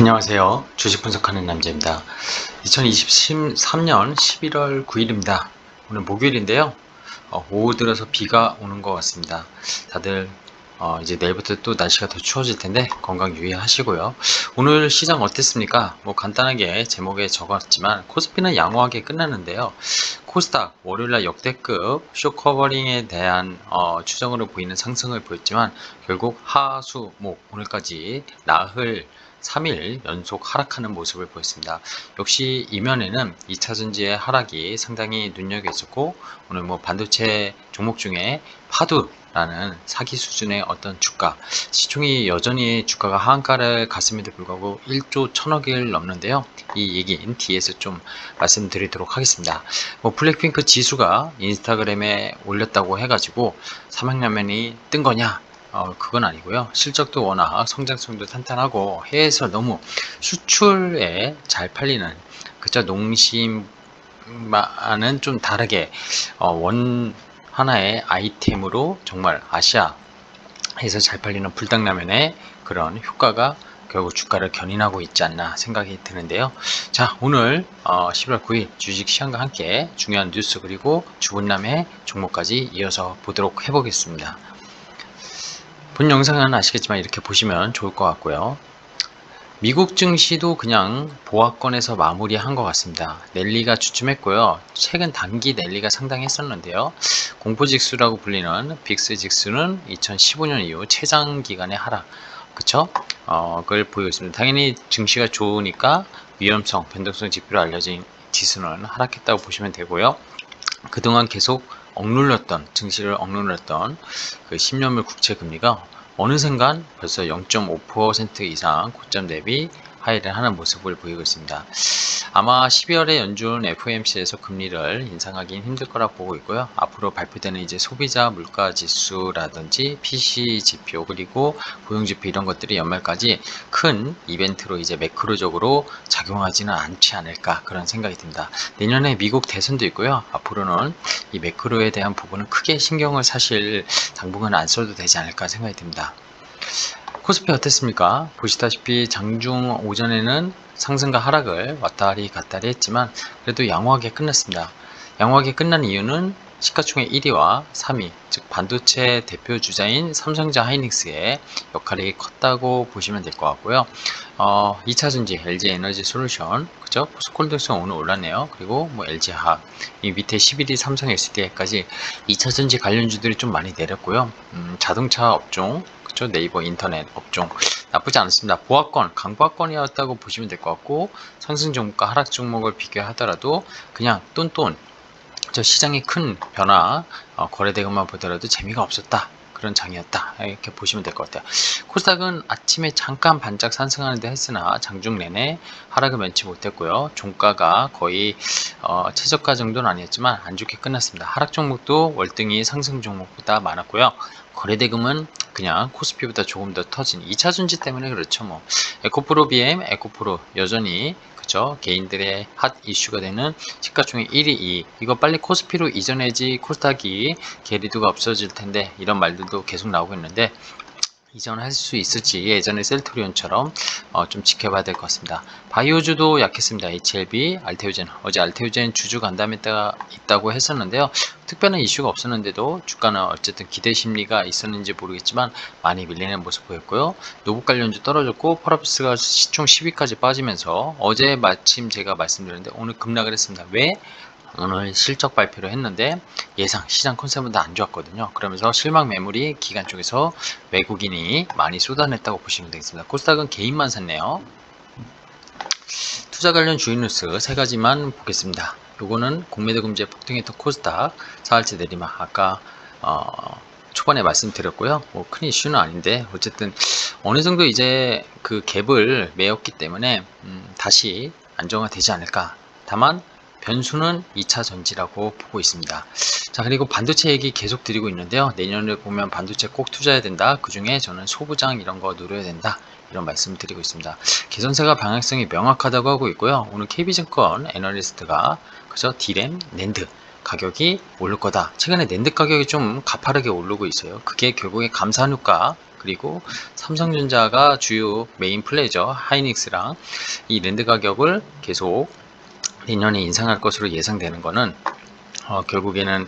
안녕하세요. 주식 분석하는 남자입니다. 2023년 11월 9일입니다. 오늘 목요일인데요. 어, 오후 들어서 비가 오는 것 같습니다. 다들 어, 이제 내일부터 또 날씨가 더 추워질 텐데 건강 유의하시고요. 오늘 시장 어땠습니까? 뭐 간단하게 제목에 적었지만 코스피는 양호하게 끝났는데요. 코스닥 월요일날 역대급 쇼 커버링에 대한 어, 추정으로 보이는 상승을 보였지만 결국 하수 목 오늘까지 나흘 3일 연속 하락하는 모습을 보였습니다. 역시 이면에는 2차 전지의 하락이 상당히 눈여겨졌고 오늘 뭐 반도체 종목 중에 파두 라는 사기 수준의 어떤 주가 시총이 여전히 주가가 하한가를 갔음에도 불구하고 1조 1000억을 넘는데요. 이 얘기는 뒤에서 좀 말씀드리도록 하겠습니다. 뭐 블랙핑크 지수가 인스타그램에 올렸다고 해가지고 삼양라면이 뜬 거냐 어, 그건 아니고요. 실적도 워낙 성장성도 탄탄하고 해외에서 너무 수출에 잘 팔리는 그저 농심과는 좀 다르게 어, 원 하나의 아이템으로 정말 아시아에서 잘 팔리는 불닭라면의 그런 효과가 결국 주가를 견인하고 있지 않나 생각이 드는데요. 자, 오늘 어, 11월 9일 주식 시황과 함께 중요한 뉴스 그리고 주분남의 종목까지 이어서 보도록 해보겠습니다. 본 영상은 아시겠지만 이렇게 보시면 좋을 것 같고요. 미국 증시도 그냥 보합권에서 마무리한 것 같습니다. 랠리가 주춤했고요. 최근 단기 랠리가 상당했었는데요. 공포직수라고 불리는 빅스직수는 2015년 이후 최장 기간의 하락, 그쵸? 어, 그걸 보이고 있습니다. 당연히 증시가 좋으니까 위험성, 변동성 지표로 알려진 지수는 하락했다고 보시면 되고요. 그동안 계속 억눌렀던 증시를 억눌렀던 그 10년물 국채 금리가 어느샌간 벌써 0.5% 이상 고점 대비 하이를 하는 모습을 보이고 있습니다. 아마 12월에 연준 FOMC에서 금리를 인상하기는 힘들 거라 보고 있고요. 앞으로 발표되는 이제 소비자 물가 지수라든지 PC 지표 그리고 고용 지표 이런 것들이 연말까지 큰 이벤트로 이제 매크로적으로 작용하지는 않지 않을까 그런 생각이 듭니다. 내년에 미국 대선도 있고요. 앞으로는 이 매크로에 대한 부분은 크게 신경을 사실 당분간 안 써도 되지 않을까 생각이 듭니다. 코스피 어땠습니까? 보시다시피 장중 오전에는 상승과 하락을 왔다리 갔다리 했지만 그래도 양호하게 끝났습니다. 양호하게 끝난 이유는 시가총액 1위와 3위, 즉 반도체 대표 주자인 삼성자 하이닉스의 역할이 컸다고 보시면 될 것 같고요. 어, 2차 전지 LG 에너지 솔루션, 그죠? 포스콜드스 오늘 올랐네요. 그리고 뭐 LG화학, 이 밑에 11위 삼성 SDI까지 2차 전지 관련주들이 좀 많이 내렸고요. 음, 자동차 업종, 그쵸? 네이버 인터넷 업종 나쁘지 않습니다. 보합권, 강보합권이었다고 보시면 될 것 같고 상승 종목과 하락 종목을 비교하더라도 그냥 똔똔 저 시장의 큰 변화 어, 거래 대금만 보더라도 재미가 없었다. 그런 장이었다. 이렇게 보시면 될 것 같아요. 코스닥은 아침에 잠깐 반짝 상승하는데 했으나 장중 내내 하락을 면치 못했고요. 종가가 거의 어, 최저가 정도는 아니었지만 안 좋게 끝났습니다. 하락 종목도 월등히 상승 종목보다 많았고요 거래대금은 그냥 코스피보다 조금 더 터진 2차 전지 때문에 그렇죠 뭐. 에코프로 BM 에코프로 여전히 그죠? 개인들의 핫 이슈가 되는 시가총액 1위 2 이거 빨리 코스피로 이전해지 코스닥이 게리두가 없어질 텐데 이런 말들도 계속 나오고 있는데 이전할 수 있을지 예전에 셀토리온처럼 어, 좀 지켜봐야 될 것 같습니다. 바이오주도 약했습니다. HLB, 알테오젠 어제 알테오젠 주주 간담회가 있다고 했었는데요. 특별한 이슈가 없었는데도 주가는 어쨌든 기대 심리가 있었는지 모르겠지만 많이 밀리는 모습 보였고요. 노북 관련주 떨어졌고 펄업스가 시총 10위까지 빠지면서 어제 마침 제가 말씀드렸는데 오늘 급락을 했습니다. 왜? 오늘 실적 발표를 했는데 예상 시장 컨셉보다 안 좋았거든요. 그러면서 실망 매물이 기관 쪽에서 외국인이 많이 쏟아냈다고 보시면 되겠습니다. 코스닥은 개인만 샀네요. 투자 관련 주요 뉴스 세 가지만 보겠습니다. 요거는 공매도 금지에 폭등했던 코스닥 사흘째 내리막 아까 어, 초반에 말씀드렸고요. 뭐 큰 이슈는 아닌데 어쨌든 어느 정도 이제 그 갭을 메웠기 때문에 음, 다시 안정화되지 않을까. 다만 변수는 2차 전지라고 보고 있습니다. 자, 그리고 반도체 얘기 계속 드리고 있는데요. 내년을 보면 반도체 꼭 투자해야 된다. 그 중에 저는 소부장 이런 거 노려야 된다. 이런 말씀 드리고 있습니다. 개선세가 방향성이 명확하다고 하고 있고요. 오늘 KB증권 애널리스트가 그죠? 디램, 낸드 가격이 오를 거다. 최근에 낸드 가격이 좀 가파르게 오르고 있어요. 그게 결국에 감산효과 그리고 삼성전자가 주요 메인 플레이죠. 하이닉스랑 이 랜드 가격을 계속 내년에 인상할 것으로 예상되는 거는 어, 결국에는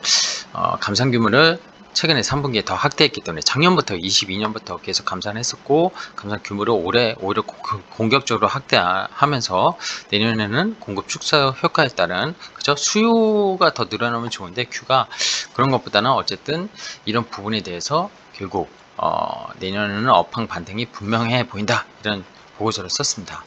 어, 감산 규모를 최근에 3분기에 더 확대했기 때문에 작년부터 22년부터 계속 감산을 했었고 감산 규모를 올해 오히려 고- 그 공격적으로 확대하면서 내년에는 공급 축소 효과에 따른 그죠 수요가 더 늘어나면 좋은데 큐가 그런 것보다는 어쨌든 이런 부분에 대해서 결국 어, 내년에는 업황 반등이 분명해 보인다 이런 보고서를 썼습니다.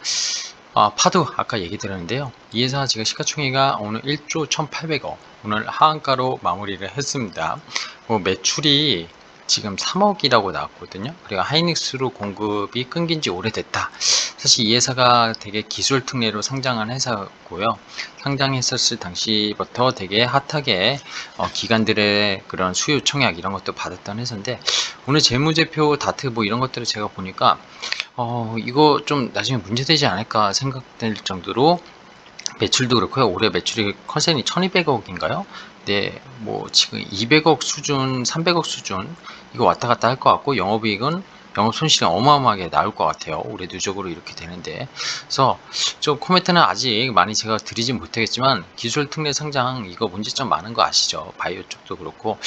아, 파도 아까 얘기 드렸는데요. 이 회사 지금 시가총액가 오늘 1조 1,800억 오늘 하한가로 마무리를 했습니다. 뭐 매출이 지금 3억이라고 나왔거든요. 그리고 하이닉스로 공급이 끊긴 지 오래됐다. 사실 이 회사가 되게 기술 특례로 상장한 회사고요. 상장했었을 당시부터 되게 핫하게 어, 기관들의 그런 수요 청약 이런 것도 받았던 회사인데 오늘 재무제표 다트 뭐 이런 것들을 제가 보니까 어, 이거 좀 나중에 문제되지 않을까 생각될 정도로 매출도 그렇고요. 올해 매출이 컨센이 1200억인가요? 네, 뭐 지금 200억 수준, 300억 수준 이거 왔다 갔다 할 것 같고 영업이익은 영업 손실이 어마어마하게 나올 것 같아요. 올해 누적으로 이렇게 되는데. 그래서 좀 코멘트는 아직 많이 제가 드리진 못하겠지만 기술 특례 상장 이거 문제점 많은 거 아시죠? 바이오 쪽도 그렇고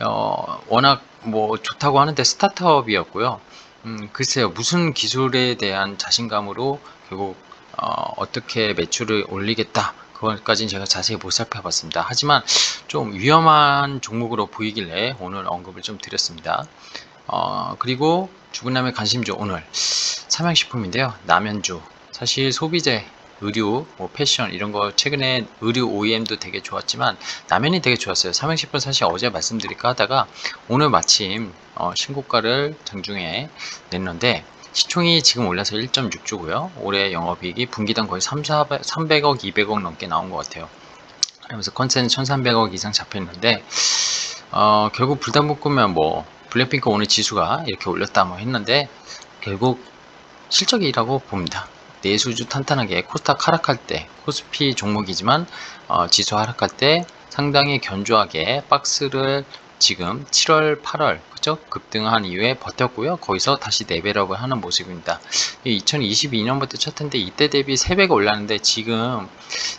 어, 워낙 뭐 좋다고 하는데 스타트업이었고요. 음, 글쎄요. 무슨 기술에 대한 자신감으로 결국 어, 떻게 매출을 올리겠다. 그것까지는 제가 자세히 못 살펴봤습니다. 하지만 좀 위험한 종목으로 보이길래 오늘 언급을 좀 드렸습니다. 어, 그리고 주근남의 관심주 오늘 삼양식품인데요. 남현주 사실 소비재 의류, 뭐 패션 이런 거 최근에 의류 OEM도 되게 좋았지만 라면이 되게 좋았어요. 삼양식품 사실 어제 말씀드릴까 하다가 오늘 마침 어, 신고가를 장중에 냈는데 시총이 지금 올라서 1.6조고요. 올해 영업이익이 분기당 거의 3, 400, 300억, 200억 넘게 나온 것 같아요. 그러면서 컨센은 1,300억 이상 잡혀 있는데 어, 결국 불닭 볶음면 뭐 블랙핑크 오늘 지수가 이렇게 올렸다 뭐 했는데 결국 실적이라고 봅니다. 내수주 탄탄하게 코스닥 하락할 때 코스피 종목이지만 어, 지수 하락할 때 상당히 견조하게 박스를 지금 7월, 8월 그죠 급등한 이후에 버텼고요. 거기서 다시 레벨업을 하는 모습입니다. 2022년부터 쳤던데 이때 대비 3배가 올랐는데 지금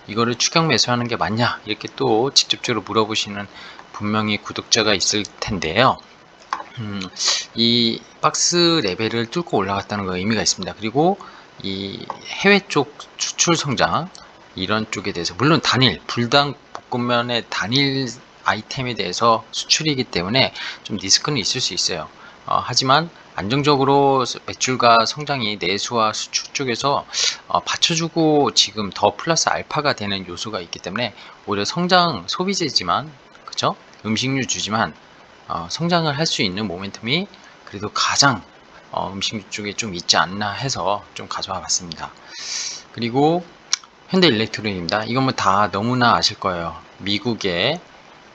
이거를 추격 매수하는 게 맞냐 이렇게 또 직접적으로 물어보시는 분명히 구독자가 있을 텐데요. 음, 이 박스 레벨을 뚫고 올라갔다는 거 의미가 있습니다. 그리고 이 해외 쪽 수출 성장 이런 쪽에 대해서 물론 단일 불당 볶음면의 단일 아이템에 대해서 수출이기 때문에 좀 리스크는 있을 수 있어요. 어, 하지만 안정적으로 매출과 성장이 내수와 수출 쪽에서 어, 받쳐주고 지금 더 플러스 알파가 되는 요소가 있기 때문에 오히려 성장 소비재지만 그죠 음식료주지만 어, 성장을 할 수 있는 모멘텀이 그래도 가장 어, 음식료 쪽에 좀 있지 않나 해서 좀 가져와 봤습니다. 그리고 현대 일렉트론입니다. 이건 뭐 다 너무나 아실 거예요. 미국의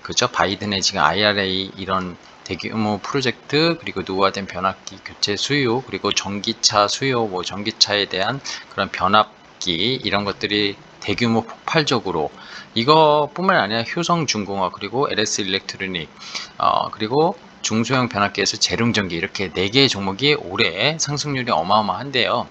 그죠 바이든의 지금 IRA 이런 대규모 프로젝트 그리고 노후화된 변압기 교체 수요 그리고 전기차 수요 뭐 전기차에 대한 그런 변압기 이런 것들이 대규모 폭발적으로 이거뿐만 아니라 효성중공업 그리고 LS 일렉트로닉 어, 그리고 중소형 변압기에서 재룡전기 이렇게 네 개의 종목이 올해 상승률이 어마어마한데요.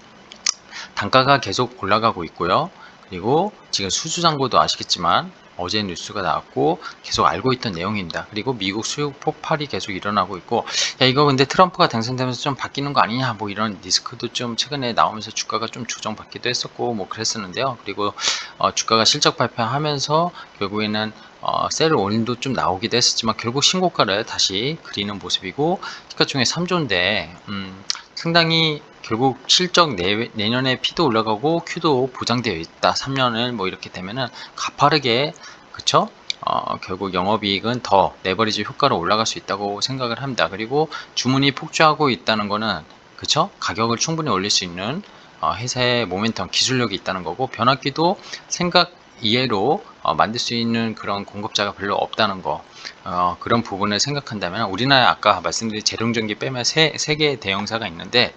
단가가 계속 올라가고 있고요. 그리고 지금 수주장고도 아시겠지만 어제 뉴스가 나왔고 계속 알고 있던 내용입니다. 그리고 미국 수요 폭발이 계속 일어나고 있고 야 이거 근데 트럼프가 당선되면서 좀 바뀌는 거 아니냐 뭐 이런 리스크도 좀 최근에 나오면서 주가가 좀 조정받기도 했었고 뭐 그랬었는데요. 그리고 어, 주가가 실적 발표하면서 결국에는 어, 셀 원인도 좀 나오기도 했었지만 결국 신고가를 다시 그리는 모습이고 시가 중에 3조인데 음, 상당히 결국 실적 내, 내년에 P도 올라가고 Q도 보장되어 있다. 3년을 뭐 이렇게 되면은 가파르게 그쵸? 어, 결국 영업이익은 더 레버리지 효과로 올라갈 수 있다고 생각을 합니다. 그리고 주문이 폭주하고 있다는 거는 그쵸? 가격을 충분히 올릴 수 있는 어, 회사의 모멘텀 기술력이 있다는 거고 변압기도 생각 이해로 어, 만들 수 있는 그런 공급자가 별로 없다는 거 어, 그런 부분을 생각한다면 우리나라 아까 말씀드린 재룡전기 빼면 세, 세 개의 대형사가 있는데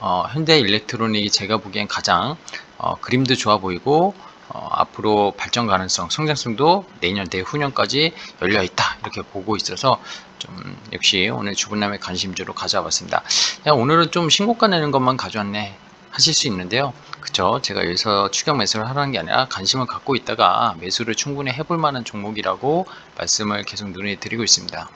어, 현대 일렉트로닉이 제가 보기엔 가장 어, 그림도 좋아 보이고 어, 앞으로 발전 가능성, 성장성도 내년 내후년까지 열려 있다 이렇게 보고 있어서 좀 역시 오늘 주분남의 관심주로 가져와 봤습니다. 야, 오늘은 좀 신고가 내는 것만 가져왔네 하실 수 있는데요. 그쵸? 제가 여기서 추격 매수를 하라는 게 아니라 관심을 갖고 있다가 매수를 충분히 해볼 만한 종목이라고 말씀을 계속 눈에 드리고 있습니다.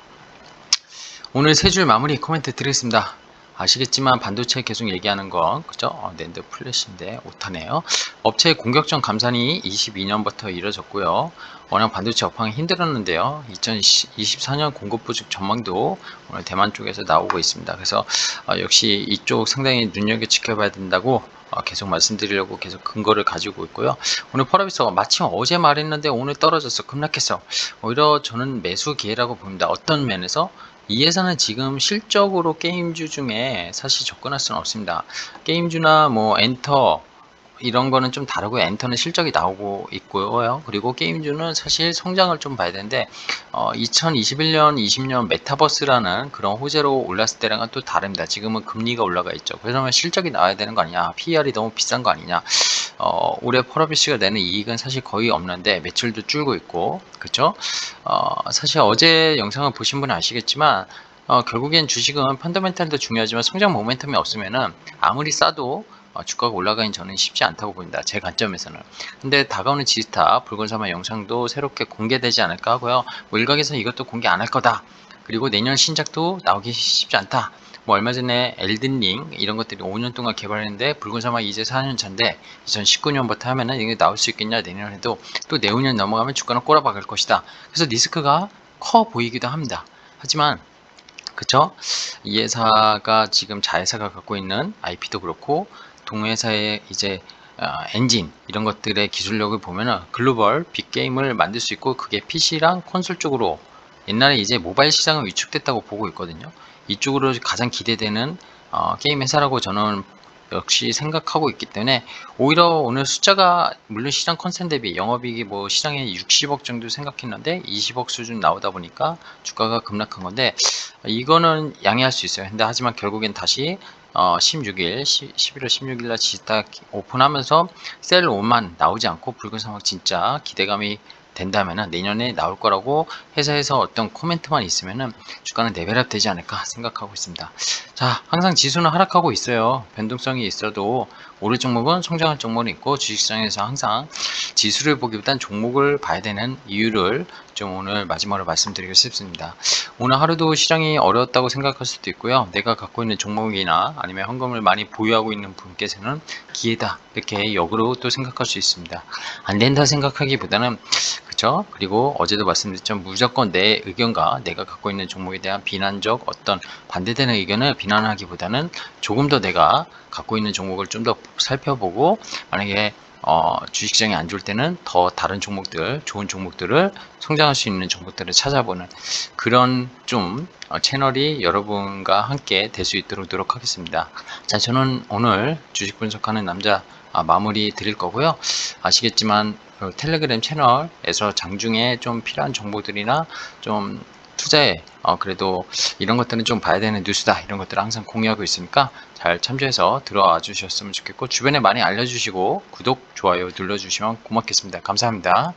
오늘 세 줄 마무리 코멘트 드리겠습니다. 아시겠지만 반도체 계속 얘기하는 건 그죠? 어, 낸드 플래시인데 오타네요. 업체의 공격적 감산이 22년부터 이뤄졌고요. 워낙 반도체 업황이 힘들었는데요. 2024년 공급 부족 전망도 오늘 대만 쪽에서 나오고 있습니다. 그래서 어, 역시 이쪽 상당히 눈여겨 지켜봐야 된다고 어, 계속 말씀드리려고 계속 근거를 가지고 있고요. 오늘 펄업이서 마침 어제 말했는데 오늘 떨어졌어 급락했어. 오히려 저는 매수 기회라고 봅니다. 어떤 면에서 이 회사는 지금 실적으로 게임주 중에 사실 접근할 수는 없습니다. 게임주나 뭐 엔터 이런 거는 좀 다르고 엔터는 실적이 나오고 있고요. 그리고 게임주는 사실 성장을 좀 봐야 되는데 어, 2021년, 20년 메타버스라는 그런 호재로 올랐을 때랑은 또 다릅니다. 지금은 금리가 올라가 있죠. 그러면 실적이 나와야 되는 거 아니냐? PER이 너무 비싼 거 아니냐? 어, 올해 펄어비스가 내는 이익은 사실 거의 없는데 매출도 줄고 있고 그쵸? 어, 사실 어제 영상을 보신 분은 아시겠지만 어, 결국엔 주식은 펀더멘탈도 중요하지만 성장 모멘텀이 없으면은 아무리 싸도 어, 주가가 올라가긴 저는 쉽지 않다고 봅니다. 제 관점에서는. 근데 다가오는 지스타 붉은사마 영상도 새롭게 공개되지 않을까 하고요. 뭐 일각에서 이것도 공개 안 할 거다. 그리고 내년 신작도 나오기 쉽지 않다. 뭐 얼마 전에 엘든링 이런 것들이 5년 동안 개발했는데 붉은 사막 이제 4년 차인데 2019년부터 하면은 이게 나올 수 있겠냐 내년에도 또 내후년 넘어가면 주가는 꼬라박을 것이다. 그래서 리스크가 커 보이기도 합니다. 하지만 그쵸? 이 회사가 지금 자회사가 갖고 있는 IP도 그렇고 동회사의 이제 어, 엔진 이런 것들의 기술력을 보면은 글로벌 빅게임을 만들 수 있고 그게 PC랑 콘솔 쪽으로 옛날에 이제 모바일 시장은 위축됐다고 보고 있거든요. 이쪽으로 가장 기대되는 어, 게임 회사라고 저는 역시 생각하고 있기 때문에 오히려 오늘 숫자가 물론 시장 컨센 대비 영업이익이 뭐 시장에 60억 정도 생각했는데 20억 수준 나오다 보니까 주가가 급락한 건데 이거는 양해할 수 있어요. 근데 하지만 결국엔 다시 어, 16일, 11월 16일 날 지스타 오픈하면서 셀 5만 나오지 않고 붉은 사막 진짜 기대감이 된다면 내년에 나올 거라고 회사에서 어떤 코멘트만 있으면 주가는 레벨업 되지 않을까 생각하고 있습니다. 자, 항상 지수는 하락하고 있어요. 변동성이 있어도 오를 종목은 성장할 종목은 있고 주식시장에서 항상 지수를 보기보단 종목을 봐야 되는 이유를 좀 오늘 마지막으로 말씀드리고 싶습니다. 오늘 하루도 시장이 어려웠다고 생각할 수도 있고요. 내가 갖고 있는 종목이나 아니면 현금을 많이 보유하고 있는 분께서는 기회다 이렇게 역으로 또 생각할 수 있습니다. 안 된다 생각하기보다는 그죠? 그리고 어제도 말씀드렸지만 무조건 내 의견과 내가 갖고 있는 종목에 대한 비난적 어떤 반대되는 의견을 비난하기보다는 조금 더 내가 갖고 있는 종목을 좀 더 살펴보고 만약에 어, 주식시장이 안 좋을 때는 더 다른 종목들, 좋은 종목들을 성장할 수 있는 종목들을 찾아보는 그런 좀 어, 채널이 여러분과 함께 될 수 있도록 노력하겠습니다. 자, 저는 오늘 주식 분석하는 남자 아, 마무리 드릴 거고요. 아시겠지만 그 텔레그램 채널에서 장중에 좀 필요한 정보들이나 좀 투자에 어, 그래도 이런 것들은 좀 봐야 되는 뉴스다 이런 것들을 항상 공유하고 있으니까 잘 참조해서 들어와 주셨으면 좋겠고 주변에 많이 알려주시고 구독 좋아요 눌러주시면 고맙겠습니다. 감사합니다